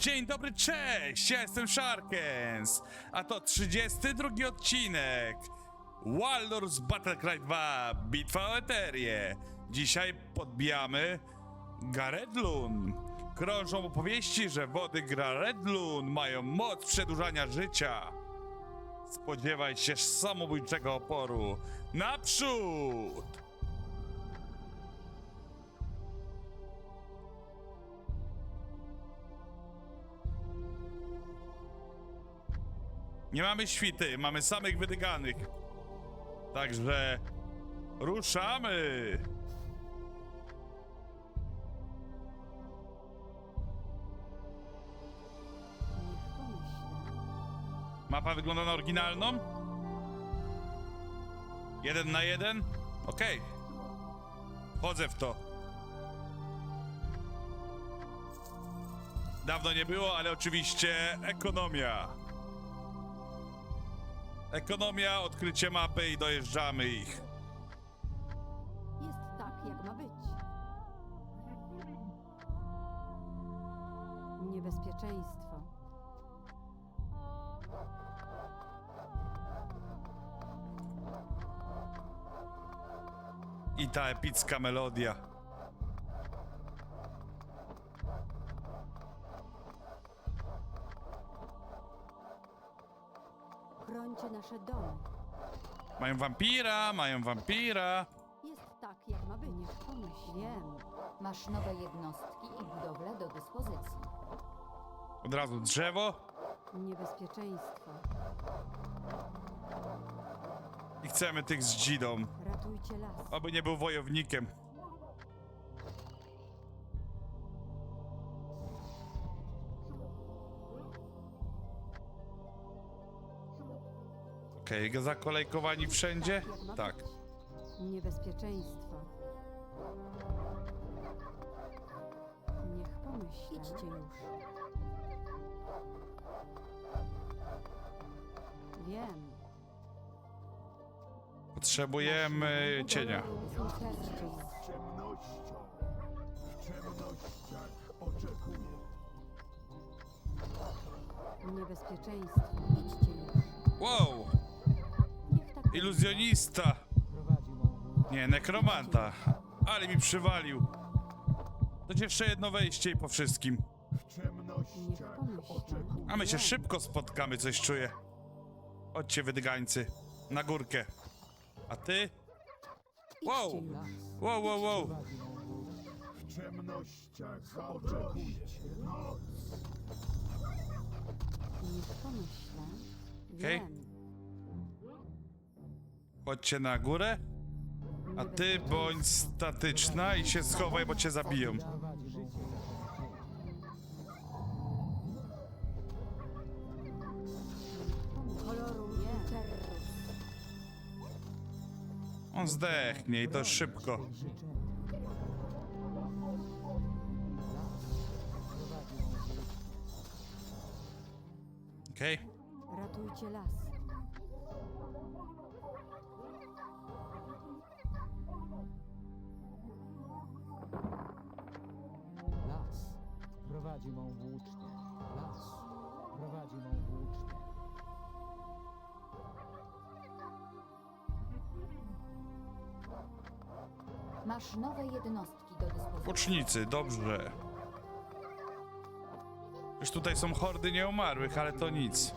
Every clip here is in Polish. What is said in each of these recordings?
Dzień dobry, cześć! Ja jestem Sharkens, a to 32 odcinek Waldor's Battlecry 2 Bitwa o Eterię. Dzisiaj podbijamy Garedlun. Krążą opowieści, że wody Garedlun mają moc przedłużania życia. Spodziewaj się samobójczego oporu. Naprzód! Nie mamy świty, mamy samych wydyganych. Także ruszamy. Mapa wygląda na oryginalną? Jeden na jeden? Okej. Wchodzę w to. Dawno nie było, ale oczywiście ekonomia. Ekonomia, odkrycie mapy i dojeżdżamy ich. Jest tak, jak ma być. Niebezpieczeństwo. I ta epicka melodia. Chrońcie nasze domy. Mają wampira, mają wampira. Jest tak, jak ma być. Niech pomyśl. Wiem. Masz nowe jednostki i budowle do dyspozycji. Od razu drzewo. Niebezpieczeństwo. I chcemy tych z dzidą. Ratujcie las. Oby nie był wojownikiem. Okej, zakolejkowani wszędzie? Tak. być. Niebezpieczeństwo. Niech pomyśl. Idźcie już. Wiem. Potrzebujemy cienia. Wystarczy już. ciemnością. W ciemnościach oczekuję. Niebezpieczeństwo. Idźcie już. Wow! Iluzjonista! Nie, nekromanta. Ale mi przywalił. To jeszcze jedno wejście i po wszystkim. A my się szybko spotkamy, coś czuję. Chodźcie, wydygańcy. Na górkę. A ty? Wow! Wow, wow, wow. W ciemnościach oczekuję. Noc. Okej. Chodźcie na górę. A ty bądź statyczna i się schowaj, bo cię zabiją. On zdechnie i to szybko. Okej. Ratujcie las. Las Masz nowe jednostki do dyspozycji. Łucznicy, dobrze. Już tutaj są hordy nieumarłych, ale to nic.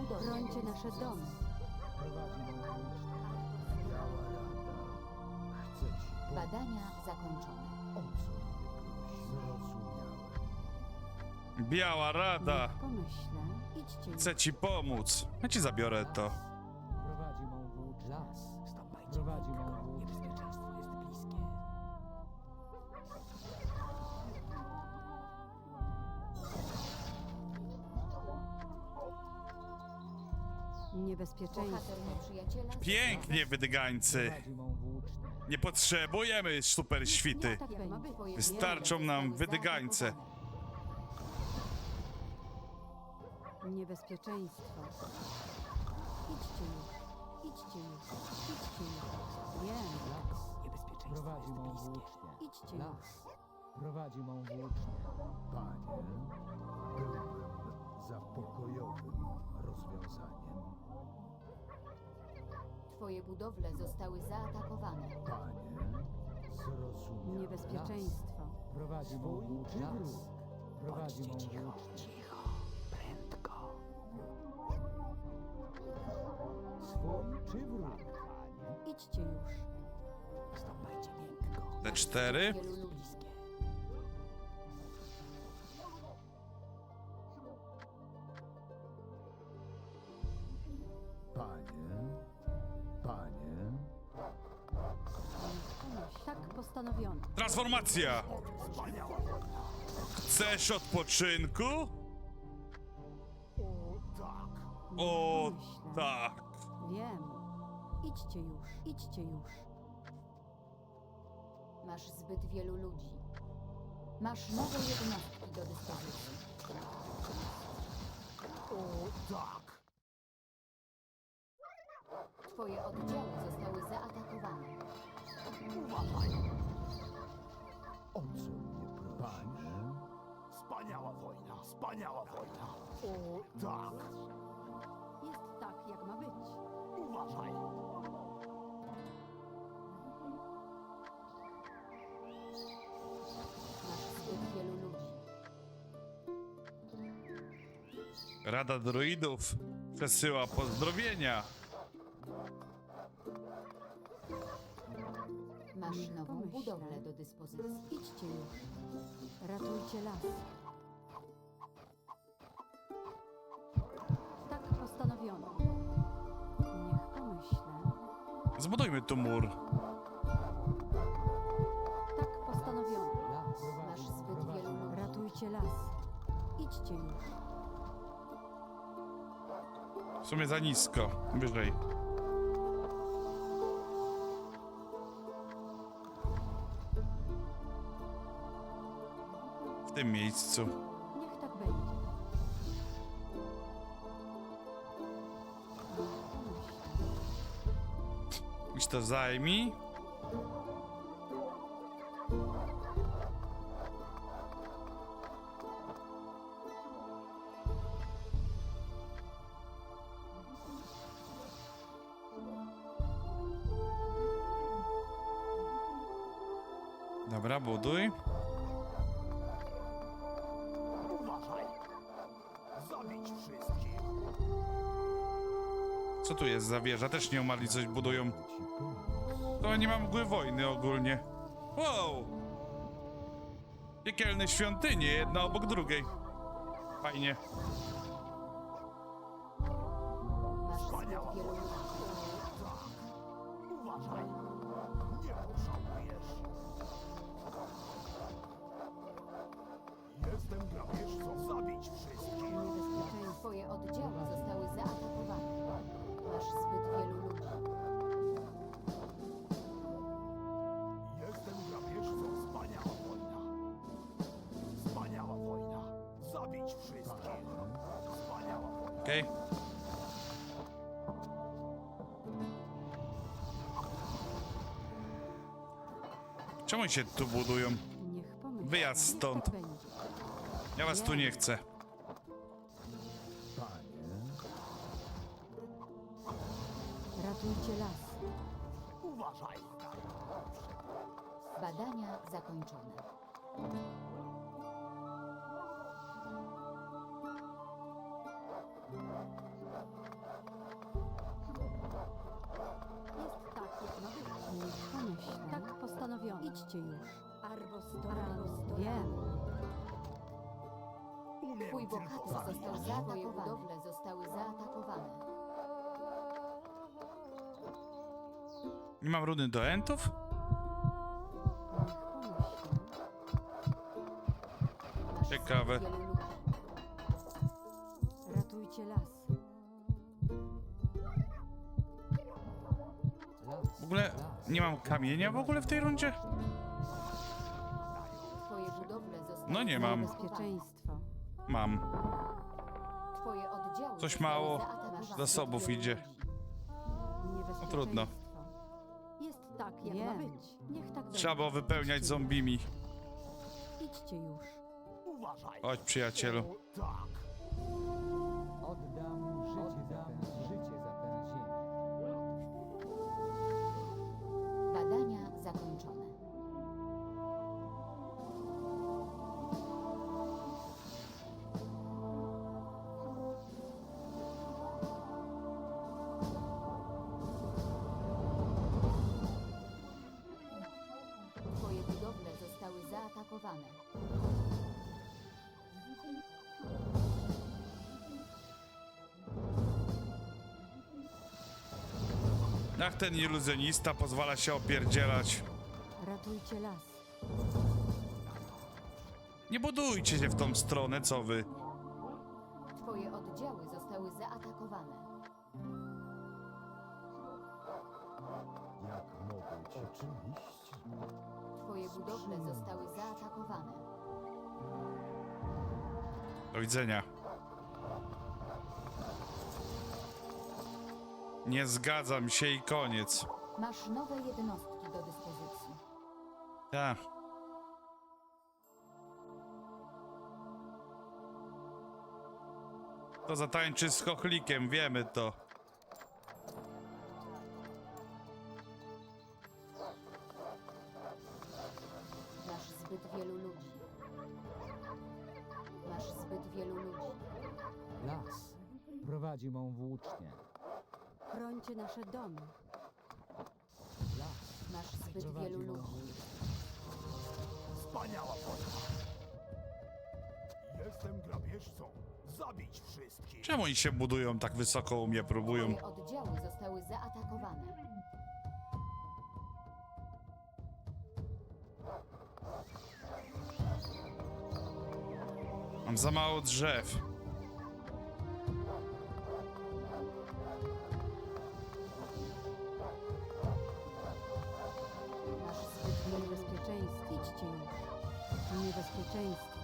Budowlę. Chrońcie nasze domy. Badania zakończone. Biała rada. Pomyślę. Idźcie. Chcę ci pomóc. Ja ci zabiorę to. Niebezpieczeństwo. Pięknie, wydygańcy. Nie potrzebujemy super świty. Tak Wystarczą nam wydygańce. Niebezpieczeństwo. Idźcie już. Idźcie już. Idźcie już. Wiem. Las prowadzi mą włócznię. Idźcie już. Prowadzi mą włócznię. Panie, byłbym za pokojowym rozwiązaniem. Twoje budowle zostały zaatakowane. Panie. Niebezpieczeństwo. Prowadzi Swój czy wróg? Prowadzi mą włócznię. Swój czy wróg, panie? Idźcie już. Stąpajcie miękko. Te cztery. Wielu ludzi. Panie, Tak postanowiono. Transformacja! Chcesz odpoczynku? O, tak. Wiem. Idźcie już. Idźcie już. Masz zbyt wielu ludzi. Masz nowe jednostki do dyspozycji. Twoje oddziały zostały o co mnie prosi? Panie, Wspaniała wojna, wspaniała wojna. O, tak, Jest tak, jak ma być. uważaj. Masz zbyt wielu ludzi. Rada druidów przesyła pozdrowienia. Sumie za nisko. Wyżej. W tym miejscu. Niech tak będzie. To zajmij. Za wieża? Też nie umarli coś budują. To nie mam mgły wojny ogólnie. Wow! Piekielne świątynie, jedna obok drugiej. Fajnie. Wspaniała. Tak. Uważaj. Nie pożałujesz. Jestem grabieżcą. Zabić wszystkich. Niebezpieczeństwo. Twoje oddziały Okej. Czemu się tu budują? Wyjazd stąd. Ja was tu nie chcę. Ratujcie las. Uważaj. Badania zakończone. Idźcie już. Arbo wiem. Twój bohater został zabijać. Twoje budowle zostały zaatakowane. Nie mam rudy do entów? Ciekawe. Ratujcie las. W ogóle nie mam kamienia w ogóle w tej rundzie? Twoje budowle zostały No nie mam. Bezpieczeństwo. Mam. Twoje oddziały Coś zostały mało zaatakowane. zasobów idzie. Niebezpieczeństwo. trudno. Jest tak, jak ma być. Niech tak Trzeba było wypełniać zombimi. Idźcie już. Uważaj. Chodź, przyjacielu. O, tak. Jak ten iluzjonista pozwala się opierdzielać? Ratujcie las. Nie budujcie się w tą stronę, co wy. Twoje oddziały zostały zaatakowane. Jak mogę cię? Oczywiście. Twoje budowle zostały zaatakowane. Do widzenia. Nie zgadzam się i koniec. Masz nowe jednostki do dyspozycji. Tak. To zatańczy z chochlikiem, wiemy to. Wspaniała wojna. Jestem grabieżcą. Zabić wszystkich. Czemu oni się budują tak wysoko u mnie, próbują? Twoje oddziały zostały zaatakowane. Mam za mało drzew. Niebezpieczeństwo.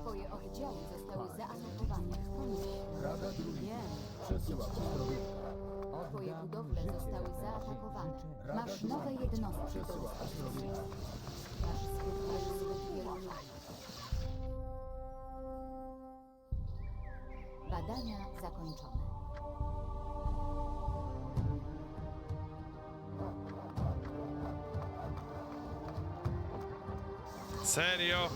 Twoje oddziały zostały zaatakowane. Rada drugi. Przesyła pozdrowienia. Twoje budowle zostały zaatakowane. Masz nowe jednostki Przesyła pozdrowienia. Badania zakończone. Serio?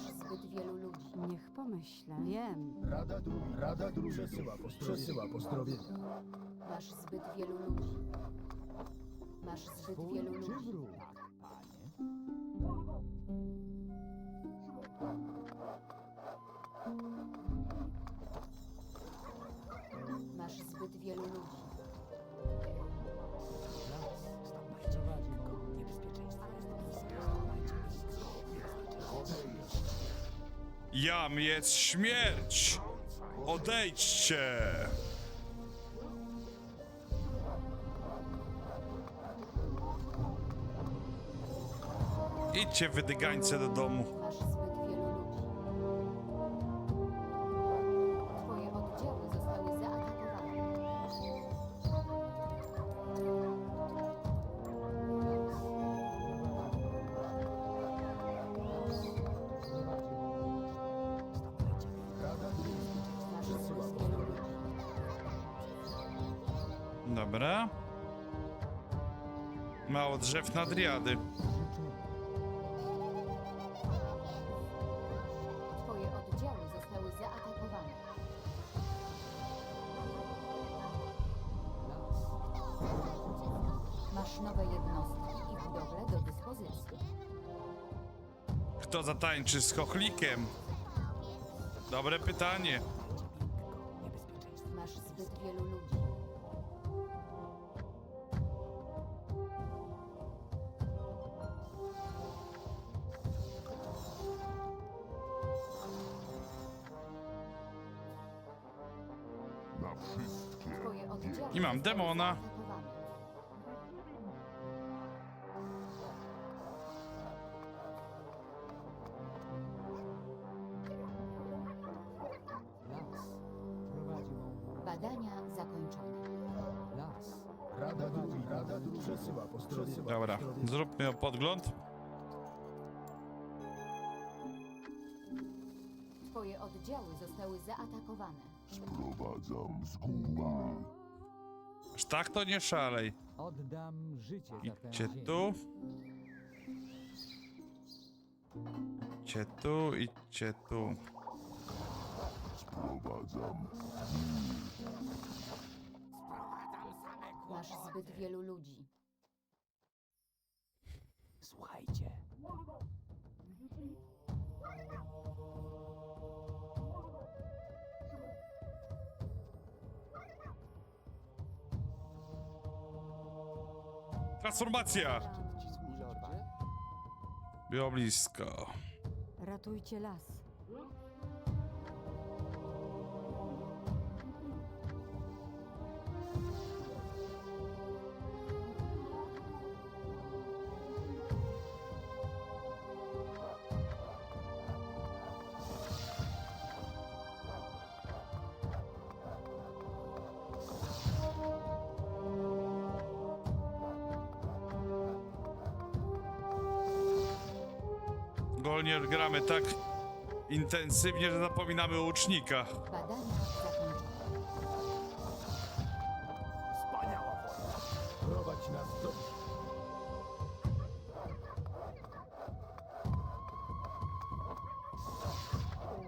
Masz zbyt wielu ludzi. Niech pomyślę. Wiem. Rada drugi. Rada drugi. Przesyła pozdrowienia. Przesyła pozdrowienia. Masz zbyt wielu ludzi. Masz zbyt Twój wielu ludzi. Jam jest śmierć! Odejdźcie! Idźcie wydygańce do domu. Drzew na driady. Twoje oddziały zostały zaatakowane. Masz nowe jednostki i budowle do dyspozycji. Kto zatańczy z chochlikiem? Dobre pytanie. Demona. Las prowadzi mą wódź. Badania zakończone. Las Rada drugi, rada drugi. Przesyła pozdrowienia. Dobra, zróbmy podgląd. Twoje oddziały zostały zaatakowane. Sprowadzam zgubę. Aż tak to nie szalej. oddam życie za tę Idźcie ziemię. tu. Idźcie tu, idźcie tu. Sprowadzam. Masz zbyt wielu ludzi. Słuchajcie. Transformacja! Było blisko. Ratujcie las. Golnier gramy tak intensywnie, że zapominamy o.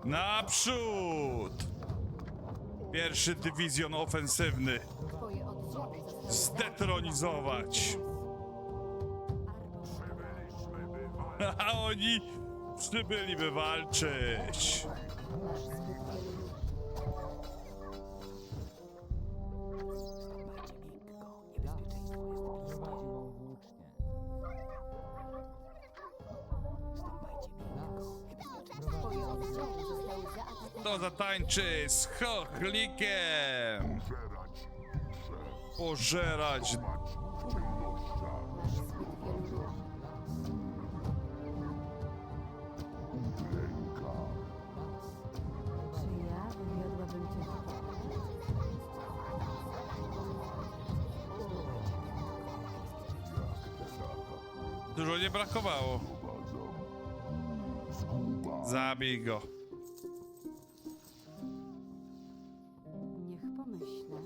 Naprzód! Pierwszy dywizjon ofensywny. Zdetronizować! A oni przybyliby walczyć. Kto zatańczy z chochlikiem? Pożerać Dużo nie brakowało. Zabij go. Niech pomyślę.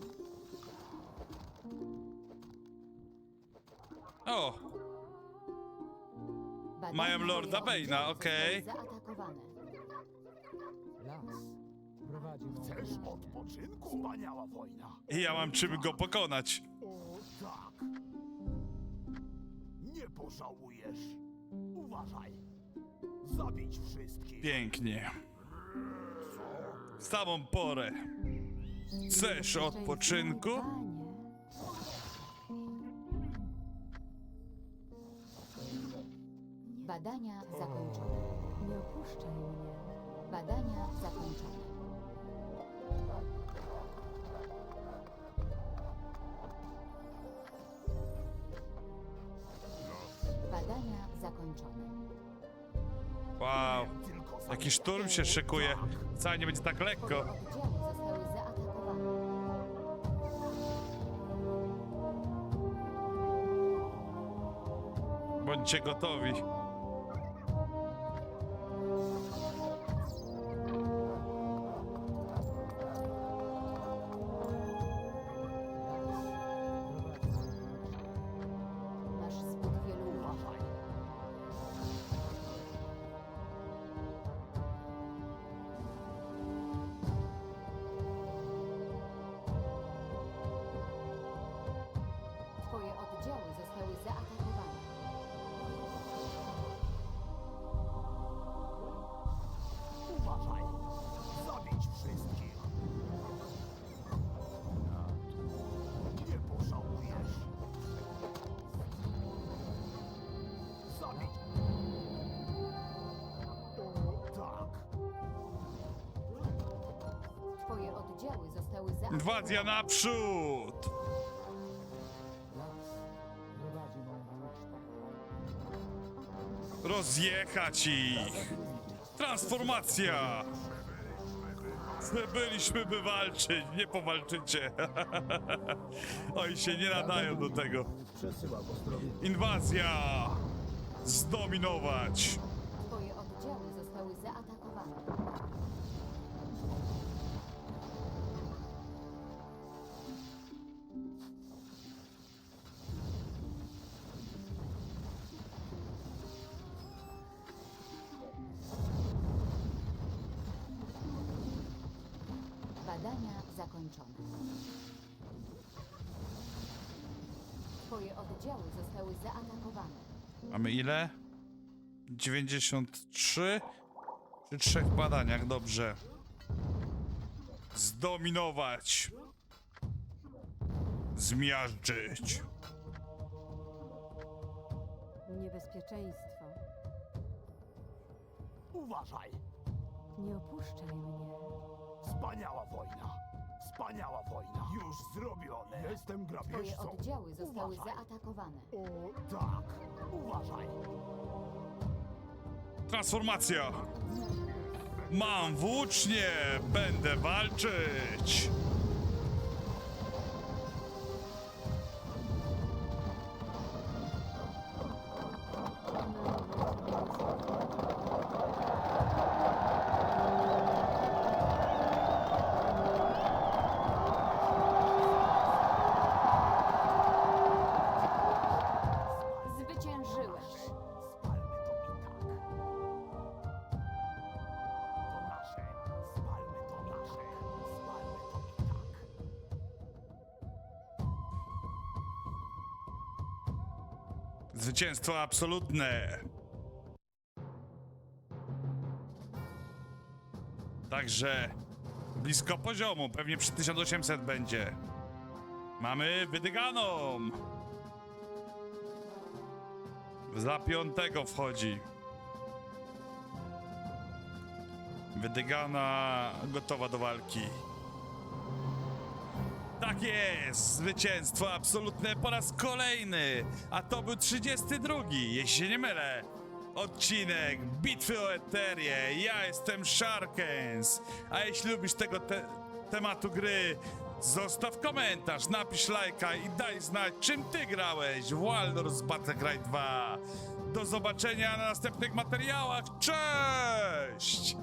O, Badania Mają Lorda twoje Bane'a, oddziały okej. Zaatakowane. Las prowadzi mą Chcesz odpoczynku? Wspaniała wojna. i ja mam czym go pokonać. Uważaj. Zabić wszystkich. Pięknie. W samą porę. Chcesz odpoczynku? Badania zakończone. nie opuszczaj mnie. Badania zakończone. Zakończone. Wow, jaki szturm się szykuje. Wcale nie będzie tak Twoje lekko. oddziały zostały zaatakowane. Bądźcie gotowi. Oddziały zostały. Inwazja naprzód! Rozjechać ich! Transformacja! My byliśmy by walczyć, nie powalczycie. Oni się nie nadają do tego. Inwazja! Zdominować! Twoje oddziały zostały zaatakowane. Mamy ile? 93? Przy trzech badaniach, dobrze. Zdominować. Zmiażdżyć. Niebezpieczeństwo. Uważaj! Nie opuszczaj mnie. Wspaniała wojna! Wspaniała wojna! Już zrobione! Jestem Twoje grabieżcą! oddziały zostały Uważaj. zaatakowane. O, tak! Uważaj! Transformacja. Mam włócznie, będę walczyć. Zwycięstwo absolutne. Także blisko poziomu, pewnie przy 1800 będzie. Mamy wydyganą. Za piątego wchodzi. Wydygana gotowa do walki. Tak jest! Zwycięstwo absolutne po raz kolejny! A to był 32, jeśli się nie mylę. Odcinek Bitwy o Eterię. Ja jestem Sharkens. A jeśli lubisz tego te tematu gry, zostaw komentarz, napisz lajka i daj znać, czym ty grałeś w Waldor's Battlecry 2. Do zobaczenia na następnych materiałach. Cześć!